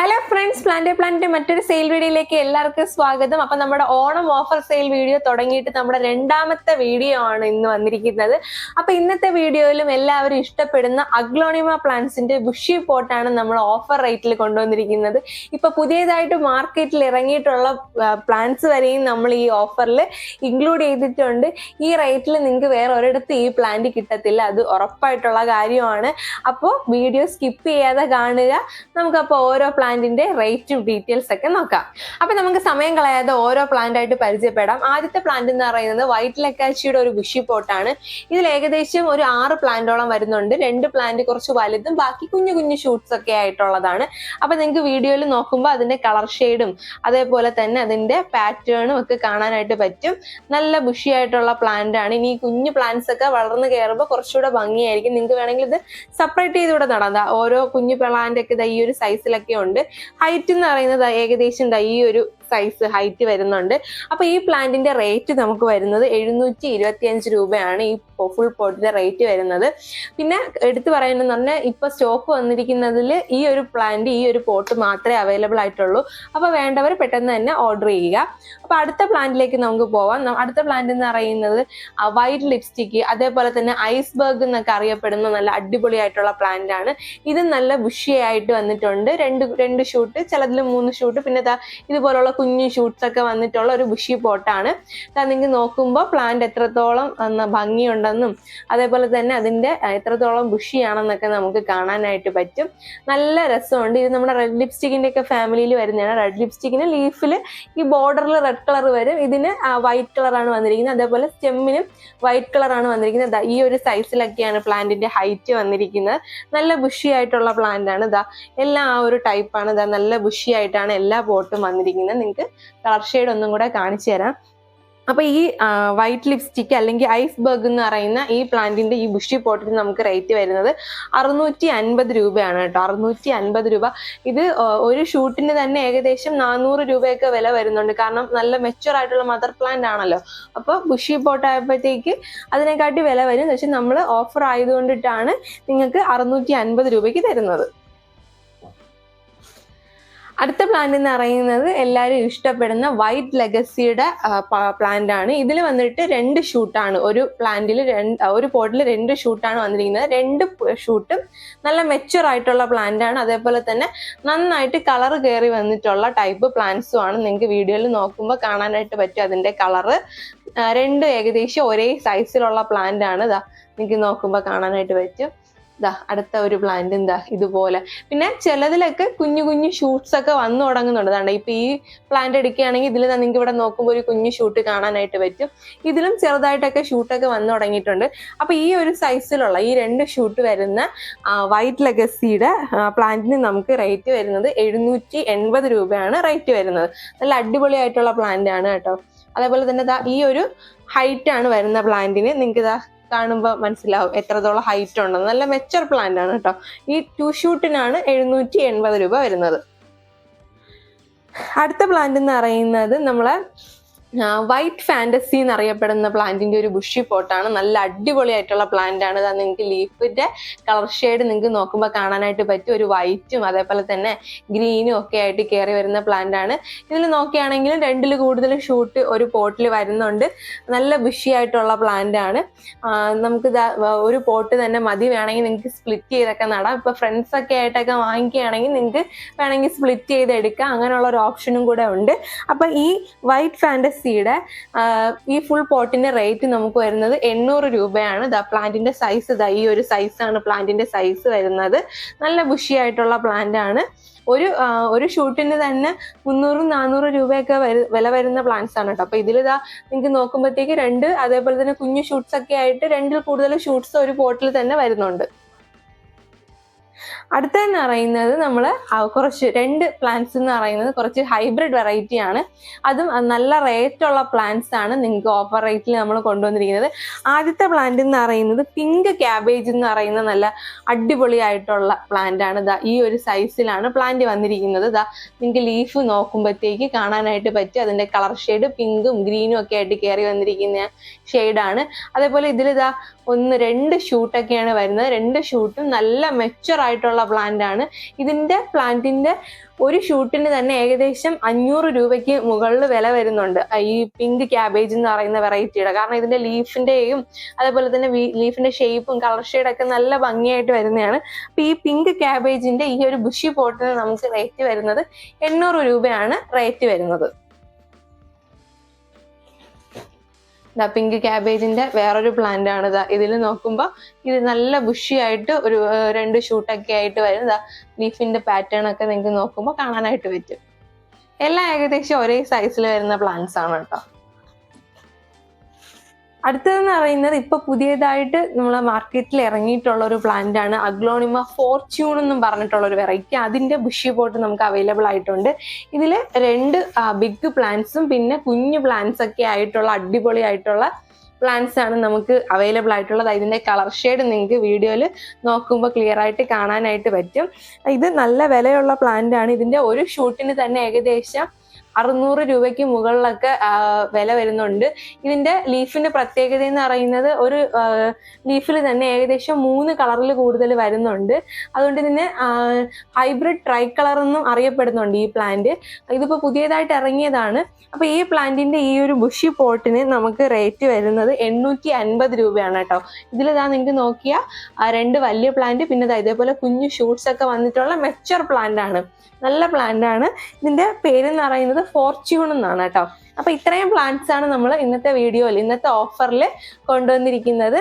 Hallo. Friends plant plant മറ്റൊരു sale വീഡിയോയിലേക്ക് എല്ലാവർക്കും സ്വാഗതം. അപ്പൊ നമ്മുടെ ഓണം ഓഫർ സെയിൽ വീഡിയോ തുടങ്ങിയിട്ട് നമ്മുടെ രണ്ടാമത്തെ വീഡിയോ ആണ് ഇന്ന് വന്നിരിക്കുന്നത്. അപ്പൊ ഇന്നത്തെ വീഡിയോയിലും എല്ലാവരും ഇഷ്ടപ്പെടുന്ന അഗ്ലോണിമ പ്ലാന്റ്സിന്റെ ബുഷി പോട്ടാണ് നമ്മൾ ഓഫർ റേറ്റിൽ കൊണ്ടുവന്നിരിക്കുന്നത്. ഇപ്പൊ പുതിയതായിട്ട് മാർക്കറ്റിൽ ഇറങ്ങിയിട്ടുള്ള പ്ലാന്റ്സ് വരെയും നമ്മൾ ഈ ഓഫറിൽ ഇൻക്ലൂഡ് ചെയ്തിട്ടുണ്ട്. ഈ റേറ്റിൽ നിങ്ങൾക്ക് വേറെ ഒരിടത്ത് ഈ പ്ലാന്റ് കിട്ടത്തില്ല. അത് ഉറപ്പായിട്ടുള്ള കാര്യമാണ്. അപ്പോൾ വീഡിയോ സ്കിപ്പ് ചെയ്യാതെ കാണുക. നമുക്കപ്പോൾ ഓരോ പ്ലാന്റിന്റെ റേറ്റും ഡീറ്റെയിൽസ് ഒക്കെ നോക്കാം. അപ്പൊ നമുക്ക് സമയം കളയാതെ ഓരോ പ്ലാന്റ് ആയിട്ട് പരിചയപ്പെടാം. ആദ്യത്തെ പ്ലാന്റ് എന്ന് പറയുന്നത് വൈറ്റ് ലക്കാച്ചിയുടെ ഒരു ബുഷി പോട്ടാണ് ഇതിൽ ഏകദേശം ഒരു ആറ് പ്ലാന്റോളം വരുന്നുണ്ട്. രണ്ട് പ്ലാന്റ് കുറച്ച് വലുതും ബാക്കി കുഞ്ഞു കുഞ്ഞു ഷൂട്ട്സ് ഒക്കെ ആയിട്ടുള്ളതാണ്. അപ്പൊ നിങ്ങൾക്ക് വീഡിയോയിൽ നോക്കുമ്പോൾ അതിന്റെ കളർ ഷെയ്ഡും അതേപോലെ തന്നെ അതിന്റെ പാറ്റേണും ഒക്കെ കാണാനായിട്ട് പറ്റും. നല്ല ബുഷി ആയിട്ടുള്ള പ്ലാന്റ് ആണ്. ഇനി ഈ കുഞ്ഞു പ്ലാന്റ്സ് ഒക്കെ വളർന്നു കയറുമ്പോൾ കുറച്ചുകൂടെ ഭംഗിയായിരിക്കും. നിങ്ങൾക്ക് വേണമെങ്കിൽ ഇത് സെപ്പറേറ്റ് ചെയ്തുകൂടെ നടാം. ദാ ഓരോ കുഞ്ഞു പ്ലാന്റ് ഒക്കെ ഈ ഒരു സൈസിലൊക്കെ ഉണ്ട്. ഹൈറ്റ് എന്ന് പറയുന്നത് ഏകദേശം ഈ ഒരു സൈസ് ഹൈറ്റ് വരുന്നുണ്ട്. അപ്പൊ ഈ പ്ലാന്റിന്റെ റേറ്റ് നമുക്ക് വരുന്നത് എഴുന്നൂറ്റി ഇരുപത്തി അഞ്ച് രൂപയാണ് ഈ ഫുൾ പോട്ടിന്റെ റേറ്റ് വരുന്നത്. പിന്നെ എടുത്തു പറയുന്നതെന്ന് പറഞ്ഞാൽ ഇപ്പൊ സ്റ്റോക്ക് വന്നിരിക്കുന്നതിൽ ഈ ഒരു പ്ലാന്റ് ഈ ഒരു പോട്ട് മാത്രമേ അവൈലബിൾ ആയിട്ടുള്ളൂ. അപ്പൊ വേണ്ടവർ പെട്ടെന്ന് തന്നെ ഓർഡർ ചെയ്യുക. അപ്പൊ അടുത്ത പ്ലാന്റിലേക്ക് നമുക്ക് പോവാം. അടുത്ത പ്ലാന്റ് എന്ന് പറയുന്നത് വൈറ്റ് ലിപ്സ്റ്റിക്ക് അതേപോലെ തന്നെ ഐസ്ബർഗ് എന്നൊക്കെ അറിയപ്പെടുന്ന നല്ല അടിപൊളിയായിട്ടുള്ള പ്ലാന്റ് ആണ്. ഇത് നല്ല ബുഷിയായിട്ട് വന്നിട്ടുണ്ട്. രണ്ട് രണ്ട് ഷൂട്ട് ചിലതിൽ മൂന്ന് ഷൂട്ട് പിന്നെ ഇതുപോലുള്ള കുഞ്ഞു ഷൂട്ട്സ് ഒക്കെ വന്നിട്ടുള്ള ഒരു ബുഷി പോട്ടാണ് നിങ്ങൾക്ക് നോക്കുമ്പോൾ പ്ലാന്റ് എത്രത്തോളം ഭംഗിയുണ്ടെന്നും അതേപോലെ തന്നെ അതിന്റെ എത്രത്തോളം ബുഷിയാണെന്നൊക്കെ നമുക്ക് കാണാനായിട്ട് പറ്റും. നല്ല രസമുണ്ട്. ഇത് നമ്മുടെ റെഡ് ലിപ്സ്റ്റിക്കിന്റെ ഒക്കെ ഫാമിലിയിൽ വരുന്നതാണ്. റെഡ് ലിപ്സ്റ്റിക്കിന് ലീഫിൽ ഈ ബോർഡറിൽ റെഡ് കളർ വരും. ഇതിന് വൈറ്റ് കളറാണ് വന്നിരിക്കുന്നത്. അതേപോലെ സ്റ്റെമ്മിനും വൈറ്റ് കളറാണ് വന്നിരിക്കുന്നത്. ഈ ഒരു സൈസിലൊക്കെയാണ് പ്ലാന്റിന്റെ ഹൈറ്റ് വന്നിരിക്കുന്നത്. നല്ല ബുഷി ആയിട്ടുള്ള പ്ലാന്റ് ആണ്. ഇതാ എല്ലാം ആ ഒരു ടൈപ്പാണ് ഇതാ നല്ല ബുഷി ആയിട്ടാണ് എല്ലാ പോട്ടും വന്നിരിക്കുന്നത്. നിങ്ങൾക്ക് കളർ ഷെയ്ഡ് ഒന്നും കൂടെ കാണിച്ചു തരാം. അപ്പൊ ഈ വൈറ്റ് ലിപ്സ്റ്റിക് അല്ലെങ്കിൽ ഐസ് ബർഗ് എന്ന് പറയുന്ന ഈ പ്ലാന്റിന്റെ ഈ ബുഷി പോട്ടിന് നമുക്ക് റേറ്റ് വരുന്നത് അറുന്നൂറ്റി അൻപത് രൂപയാണ് കേട്ടോ. അറുന്നൂറ്റി അൻപത് രൂപ. ഇത് ഒരു ഷൂട്ടിന് തന്നെ ഏകദേശം നാനൂറ് രൂപയൊക്കെ വില വരുന്നുണ്ട്. കാരണം നല്ല മെച്ചുവർ ആയിട്ടുള്ള മദർ പ്ലാന്റ് ആണല്ലോ. അപ്പൊ ബുഷി പോട്ട് ആയപ്പോഴത്തേക്ക് അതിനെക്കാട്ടി വില വരും. പക്ഷെ നമ്മൾ ഓഫർ ആയതുകൊണ്ടിട്ടാണ് നിങ്ങൾക്ക് അറുന്നൂറ്റി അൻപത് രൂപയ്ക്ക് തരുന്നത്. അടുത്ത പ്ലാന്റ് എന്ന് പറയുന്നത് എല്ലാവരും ഇഷ്ടപ്പെടുന്ന വൈറ്റ് ലെഗസിയുടെ പ്ലാന്റ് ആണ്. ഇതിൽ വന്നിട്ട് രണ്ട് ഷൂട്ടാണ് ഒരു പ്ലാന്റിൽ രണ്ട് ഒരു പോട്ടിൽ രണ്ട് ഷൂട്ടാണ് വന്നിരിക്കുന്നത്. രണ്ട് ഷൂട്ടും നല്ല മെച്ചുവർ ആയിട്ടുള്ള പ്ലാന്റ് ആണ്. അതേപോലെ തന്നെ നന്നായിട്ട് കളർ കയറി വന്നിട്ടുള്ള ടൈപ്പ് പ്ലാന്റ്സും ആണ്. നിങ്ങൾക്ക് വീഡിയോയിൽ നോക്കുമ്പോൾ കാണാനായിട്ട് പറ്റും അതിന്റെ കളറ് രണ്ട് ഏകദേശം ഒരേ സൈസിലുള്ള പ്ലാന്റ് ആണ്. ഇതാ നിങ്ങൾക്ക് നോക്കുമ്പോൾ കാണാനായിട്ട് പറ്റും. ഇതാ അടുത്ത ഒരു പ്ലാന്റ് എന്താ ഇതുപോലെ. പിന്നെ ചിലതിലൊക്കെ കുഞ്ഞു കുഞ്ഞു ഷൂട്ട്സ് ഒക്കെ വന്നു തുടങ്ങുന്നുണ്ട്. അതാണ് ഇപ്പൊ ഈ പ്ലാന്റ് എടുക്കുകയാണെങ്കിൽ ഇതിൽ നിങ്ങൾക്ക് ഇവിടെ നോക്കുമ്പോൾ ഒരു കുഞ്ഞു ഷൂട്ട് കാണാനായിട്ട് പറ്റും. ഇതിലും ചെറുതായിട്ടൊക്കെ ഷൂട്ടൊക്കെ വന്നു തുടങ്ങിയിട്ടുണ്ട്. അപ്പൊ ഈ ഒരു സൈസിലുള്ള ഈ രണ്ട് ഷൂട്ട് വരുന്ന വൈറ്റ് ലെഗസിയുടെ പ്ലാന്റിന് നമുക്ക് റേറ്റ് വരുന്നത് എഴുന്നൂറ്റി എൺപത് രൂപയാണ് റേറ്റ് വരുന്നത്. നല്ല അടിപൊളിയായിട്ടുള്ള പ്ലാന്റ് ആണ് കേട്ടോ. അതേപോലെ തന്നെ ദാ ഈ ഒരു ഹൈറ്റ് ആണ് വരുന്ന പ്ലാന്റിന് നിങ്ങൾക്ക് ഇതാ കാണുമ്പോൾ മനസ്സിലാവും എത്രത്തോളം ഹൈറ്റ് ഉണ്ടെന്ന്. നല്ല മെച്ചർ പ്ലാന്റ് ആണ് കേട്ടോ. ഈ ടു ഷൂട്ടിനാണ് എഴുന്നൂറ്റി എൺപത് രൂപ വരുന്നത്. അടുത്ത പ്ലാന്റ് എന്ന് പറയുന്നത് നമ്മളെ വൈറ്റ് ഫാന്റസി എന്നറിയപ്പെടുന്ന പ്ലാന്റിന്റെ ഒരു ബുഷി പോട്ടാണ് നല്ല അടിപൊളിയായിട്ടുള്ള പ്ലാന്റ് ആണ്. ഇതാ നിങ്ങൾക്ക് ലീഫിന്റെ കളർ ഷെയ്ഡ് നിങ്ങൾക്ക് നോക്കുമ്പോൾ കാണാനായിട്ട് പറ്റും. ഒരു വൈറ്റും അതേപോലെ തന്നെ ഗ്രീനും ഒക്കെ ആയിട്ട് കയറി വരുന്ന പ്ലാന്റ് ആണ്. ഇതിൽ നോക്കുകയാണെങ്കിൽ രണ്ടിൽ കൂടുതൽ ഷൂട്ട് ഒരു പോട്ടിൽ വരുന്നുണ്ട്. നല്ല ബുഷി ആയിട്ടുള്ള പ്ലാന്റ് ആണ്. നമുക്ക് ഒരു പോട്ട് തന്നെ മതി. വേണമെങ്കിൽ നിങ്ങൾക്ക് സ്പ്ലിറ്റ് ചെയ്തൊക്കെ നടാം. ഇപ്പൊ ഫ്രണ്ട്സ് ഒക്കെ ആയിട്ടൊക്കെ വാങ്ങിക്കുകയാണെങ്കിൽ നിങ്ങൾക്ക് വേണമെങ്കിൽ സ്പ്ലിറ്റ് ചെയ്ത് എടുക്കാം അങ്ങനെയുള്ള ഒരു ഓപ്ഷനും കൂടെ ഉണ്ട്. അപ്പൊ ഈ വൈറ്റ് ഫാന്റസിയുടെ ഈ ഫുൾ പോട്ടിന്റെ റേറ്റ് നമുക്ക് വരുന്നത് എണ്ണൂറ് രൂപയാണ്. ദാ പ്ലാന്റിന്റെ സൈസ് ദാ ഈ ഒരു സൈസാണ് പ്ലാന്റിന്റെ സൈസ് വരുന്നത്. നല്ല ബുഷി ആയിട്ടുള്ള പ്ലാന്റ് ആണ്. ഒരു ഒരു ഷൂട്ടിന് തന്നെ മുന്നൂറും നാനൂറ് രൂപയൊക്കെ വില വരുന്ന പ്ലാന്റ്സ് ആണ് കേട്ടോ അപ്പൊ ഇതിലിതാ നിങ്ങൾക്ക് നോക്കുമ്പോഴത്തേക്ക് രണ്ട് അതേപോലെ തന്നെ കുഞ്ഞു ഷൂട്ട്സ് ഒക്കെ ആയിട്ട് രണ്ടിൽ കൂടുതൽ ഷൂട്ട്സ് ഒരു പോട്ടിൽ തന്നെ വരുന്നുണ്ട്. അടുത്തെന്ന് പറയുന്നത് നമ്മൾ കുറച്ച് രണ്ട് പ്ലാന്റ്സ് എന്ന് പറയുന്നത് കുറച്ച് ഹൈബ്രിഡ് വെറൈറ്റി ആണ്. അതും നല്ല റേറ്റ് ഉള്ള പ്ലാന്റ്സ് ആണ് നിങ്ങൾക്ക് ഓഫർ റേറ്റിൽ നമ്മൾ കൊണ്ടുവന്നിരിക്കുന്നത്. ആദ്യത്തെ പ്ലാന്റ് എന്ന് പറയുന്നത് പിങ്ക് ക്യാബേജ് എന്ന് പറയുന്ന നല്ല അടിപൊളിയായിട്ടുള്ള പ്ലാന്റ് ആണ്. ദാ ഈ ഒരു സൈസിലാണ് പ്ലാന്റ് വന്നിരിക്കുന്നത്. ദാ നിങ്ങൾക്ക് ലീഫ് നോക്കുമ്പോഴത്തേക്ക് കാണാനായിട്ട് പറ്റും. അതിന്റെ കളർ ഷെയ്ഡ് പിങ്കും ഗ്രീനും ഒക്കെ ആയിട്ട് കയറി വന്നിരിക്കുന്ന ഷെയ്ഡാണ് അതേപോലെ ഇതിൽ ഇതാ ഒന്ന് രണ്ട് ഷൂട്ടൊക്കെയാണ് വരുന്നത്. രണ്ട് ഷൂട്ടും നല്ല മെച്ചുവർ ആയിട്ടുള്ള ഉള്ള പ്ലാന്റ് ആണ്. ഇതിന്റെ പ്ലാന്റിന്റെ ഒരു ഷൂട്ടിന് തന്നെ ഏകദേശം അഞ്ഞൂറ് രൂപയ്ക്ക് മുകളിൽ വില വരുന്നുണ്ട്. ഈ പിങ്ക് ക്യാബേജ് എന്ന് പറയുന്ന വെറൈറ്റിയുടെ കാരണം ഇതിന്റെ ലീഫിന്റെയും അതേപോലെ തന്നെ ലീഫിന്റെ ഷേപ്പും കളർ ഷെയ്ഡൊക്കെ നല്ല ഭംഗിയായിട്ട് വരുന്നതാണ്. അപ്പം ഈ പിങ്ക് ക്യാബേജിന്റെ ഈ ഒരു ബുഷി പോട്ടിന് നമുക്ക് റേറ്റ് വരുന്നത് എണ്ണൂറ് രൂപയാണ് റേറ്റ് വരുന്നത്. ദാ പിങ്ക് ക്യാബേജിന്റെ വേറൊരു പ്ലാന്റ് ആണ്. ഇതാ ഇതിൽ നോക്കുമ്പോൾ ഇത് നല്ല ബുഷിയായിട്ട് ഒരു രണ്ട് ഷൂട്ടൊക്കെ ആയിട്ട് വരും ഇതാ ലീഫിന്റെ പാറ്റേൺ ഒക്കെ നിങ്ങൾക്ക് നോക്കുമ്പോൾ കാണാനായിട്ട് പറ്റും. എല്ലാം ഏകദേശം ഒരേ സൈസിൽ വരുന്ന പ്ലാന്റ്സ് ആണ് കേട്ടോ അടുത്തതെന്ന് പറയുന്നത് ഇപ്പൊ പുതിയതായിട്ട് നമ്മളെ മാർക്കറ്റിൽ ഇറങ്ങിയിട്ടുള്ള ഒരു പ്ലാന്റ് ആണ് അഗ്ലോണിമ ഫോർച്യൂൺ എന്നും പറഞ്ഞിട്ടുള്ള ഒരു വെറൈറ്റി അതിന്റെ ബുഷി പോട്ട് നമുക്ക് അവൈലബിൾ ആയിട്ടുണ്ട്. ഇതിൽ രണ്ട് ബിഗ് പ്ലാന്റ്സും പിന്നെ കുഞ്ഞു പ്ലാന്റ്സ് ഒക്കെ ആയിട്ടുള്ള അടിപൊളി ആയിട്ടുള്ള പ്ലാന്റ്സ് ആണ് നമുക്ക് അവൈലബിൾ ആയിട്ടുള്ളത്. ഇതിന്റെ കളർ ഷെയ്ഡ് നിങ്ങൾക്ക് വീഡിയോയിൽ നോക്കുമ്പോൾ ക്ലിയർ ആയിട്ട് കാണാനായിട്ട് പറ്റും. ഇത് നല്ല വിലയുള്ള പ്ലാന്റ് ആണ്. ഇതിന്റെ ഒരു ഷൂട്ടിന് തന്നെ ഏകദേശം അറുന്നൂറ് രൂപയ്ക്ക് മുകളിലൊക്കെ വില വരുന്നുണ്ട്. ഇതിന്റെ ലീഫിന്റെ പ്രത്യേകത എന്ന് പറയുന്നത് ഒരു ലീഫിൽ തന്നെ ഏകദേശം മൂന്ന് കളറിൽ കൂടുതൽ വരുന്നുണ്ട്. അതുകൊണ്ട് ഇതിന് ഹൈബ്രിഡ് ട്രൈ കളർ എന്നും അറിയപ്പെടുന്നുണ്ട് ഈ പ്ലാന്റ്. ഇതിപ്പോൾ പുതിയതായിട്ട് ഇറങ്ങിയതാണ്. അപ്പൊ ഈ പ്ലാന്റിന്റെ ഈ ഒരു ബുഷി പോട്ടിന് നമുക്ക് റേറ്റ് വരുന്നത് എണ്ണൂറ്റി അൻപത് രൂപയാണ് കേട്ടോ. ഇതിൽ ഇതാ നിങ്ങൾക്ക് നോക്കിയാൽ രണ്ട് വലിയ പ്ലാന്റ് പിന്നെ ഇതേപോലെ കുഞ്ഞു ഷൂട്ട്സ് ഒക്കെ വന്നിട്ടുള്ള മെച്ചർ പ്ലാന്റ് ആണ് നല്ല പ്ലാന്റ് ആണ് ഇതിന്റെ പേരെന്ന് പറയുന്നത് ഫോർച്യൂൺ എന്നാണ് കേട്ടോ. അപ്പൊ ഇത്രയും പ്ലാന്റ്സ് ആണ് നമ്മൾ ഇന്നത്തെ വീഡിയോയിൽ ഇന്നത്തെ ഓഫറിൽ കൊണ്ടുവന്നിരിക്കുന്നത്.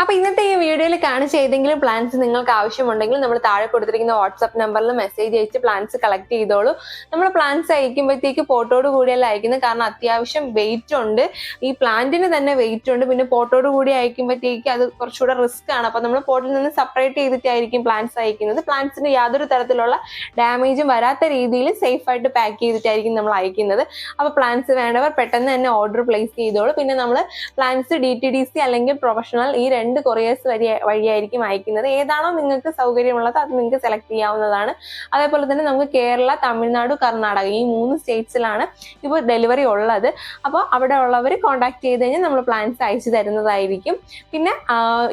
അപ്പൊ ഇന്നത്തെ ഈ വീഡിയോയിൽ കാണിച്ച ഏതെങ്കിലും പ്ലാന്റ്സ് നിങ്ങൾക്ക് ആവശ്യമുണ്ടെങ്കിൽ നമ്മൾ താഴെ കൊടുത്തിരിക്കുന്ന വാട്സ്ആപ്പ് നമ്പറിൽ മെസ്സേജ് അയച്ച് പ്ലാന്റ്സ് കളക്ട് ചെയ്തോളൂ. നമ്മൾ പ്ലാന്റ്സ് അയക്കുമ്പോഴത്തേക്ക് ഫോട്ടോട് കൂടിയല്ല അയക്കുന്നത്. കാരണം അത്യാവശ്യം വെയിറ്റ് ഉണ്ട്. ഈ പ്ലാന്റിന് തന്നെ വെയിറ്റ് ഉണ്ട്. പിന്നെ പോട്ടോട് കൂടി അയക്കുമ്പോഴത്തേക്ക് അത് കുറച്ചുകൂടെ റിസ്ക് ആണ്. അപ്പൊ നമ്മൾ പോട്ടിൽ നിന്ന് സെപ്പറേറ്റ് ചെയ്തിട്ടായിരിക്കും പ്ലാന്റ്സ് അയക്കുന്നത്. പ്ലാന്റ്സിന് യാതൊരു തരത്തിലുള്ള ഡാമേജും വരാത്ത രീതിയിൽ സേഫ് ആയിട്ട് പാക്ക് ചെയ്തിട്ടായിരിക്കും നമ്മൾ അയക്കുന്നത്. അപ്പൊ പ്ലാന്റ്സ് വേണ്ടവർ പെട്ടെന്ന് തന്നെ ഓർഡർ പ്ലേസ് ചെയ്തോളൂ. പിന്നെ നമ്മൾ plants D T D C അല്ലെങ്കിൽ പ്രൊഫഷണൽ ഈ രണ്ട് കൊറിയേഴ്സ് വഴി വഴിയായിരിക്കും അയക്കുന്നത്. ഏതാണോ നിങ്ങൾക്ക് സൗകര്യമുള്ളത് അത് നിങ്ങൾക്ക് സെലക്ട് ചെയ്യാവുന്നതാണ്. അതേപോലെ തന്നെ നമുക്ക് കേരള തമിഴ്നാട് കർണാടക ഈ മൂന്ന് സ്റ്റേറ്റ്സിലാണ് ഇപ്പോൾ ഡെലിവറി ഉള്ളത്. അപ്പോൾ അവിടെ ഉള്ളവർ കോൺടാക്ട് ചെയ്ത് കഴിഞ്ഞാൽ നമ്മൾ പ്ലാൻസ് അയച്ചു തരുന്നതായിരിക്കും. പിന്നെ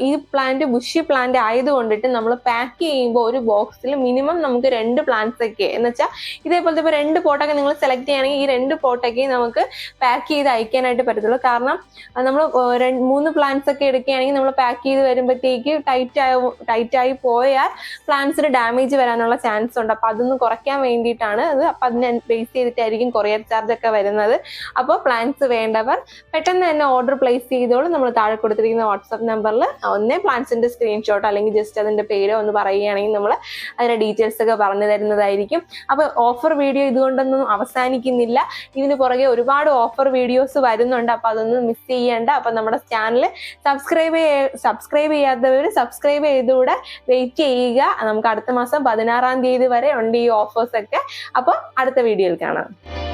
ഈ പ്ലാന്റ് ബുഷി പ്ലാന്റ് ആയതുകൊണ്ടിട്ട് നമ്മൾ പാക്ക് ചെയ്യുമ്പോൾ ഒരു ബോക്സിൽ മിനിമം നമുക്ക് രണ്ട് പ്ലാന്റ്സ് ഒക്കെ. എന്ന് വെച്ചാൽ ഇതേപോലത്തെ ഇപ്പോൾ രണ്ട് പോട്ടൊക്കെ നിങ്ങൾ സെലക്ട് ചെയ്യുകയാണെങ്കിൽ ഈ രണ്ട് പോട്ടൊക്കെ നമുക്ക് പാക്ക് ചെയ്ത് അയക്കാനായിട്ട് പറ്റത്തുള്ളൂ. കാരണം നമ്മൾ മൂന്ന് പ്ലാന്റ്സ് ഒക്കെ എടുക്കുകയാണെങ്കിൽ നമ്മൾ പാക്ക് ചെയ്ത് വരുമ്പോഴത്തേക്ക് ടൈറ്റ് ആയി ടൈറ്റ് ആയി പോയാൽ പ്ലാന്റ്സിന് ഡാമേജ് വരാനുള്ള ചാൻസ് ഉണ്ട്. അപ്പൊ അതൊന്ന് കുറയ്ക്കാൻ വേണ്ടിയിട്ടാണ് അത്. അപ്പൊ അതിനെ ബേസ് ചെയ്തിട്ടായിരിക്കും കൊറിയർ ചാർജ് ഒക്കെ വരുന്നത്. അപ്പോൾ പ്ലാന്റ്സ് വേണ്ടവർ പെട്ടെന്ന് തന്നെ ഓർഡർ പ്ലേസ് ചെയ്തോളൂ. നമ്മൾ താഴെ കൊടുത്തിരിക്കുന്ന വാട്സപ്പ് നമ്പറിൽ ഒന്നേ പ്ലാന്റ്സിന്റെ സ്ക്രീൻഷോട്ട് അല്ലെങ്കിൽ ജസ്റ്റ് അതിന്റെ പേരോ ഒന്ന് പറയുകയാണെങ്കിൽ നമ്മൾ അതിന്റെ ഡീറ്റെയിൽസ് ഒക്കെ പറഞ്ഞു തരുന്നതായിരിക്കും. അപ്പൊ ഓഫർ വീഡിയോ ഇതുകൊണ്ടൊന്നും അവസാനിക്കുന്നില്ല. ഇതിന് പുറകെ ഒരുപാട് ഓഫർ വീഡിയോസ് വരുന്നുണ്ട്. അപ്പൊ അതൊന്നും മിസ് ചെയ്യേണ്ട. അപ്പൊ നമ്മുടെ ചാനൽ സബ്സ്ക്രൈബ് സബ്സ്ക്രൈബ് ചെയ്യാത്തവർ സബ്സ്ക്രൈബ് ചെയ്തുകൂടെ വെയിറ്റ് ചെയ്യുക. നമുക്ക് അടുത്ത മാസം പതിനാറാം തീയതി വരെ ഉണ്ട് ഈ ഓഫേഴ്സ് ഒക്കെ. അപ്പോൾ അടുത്ത വീഡിയോയിൽ കാണാം.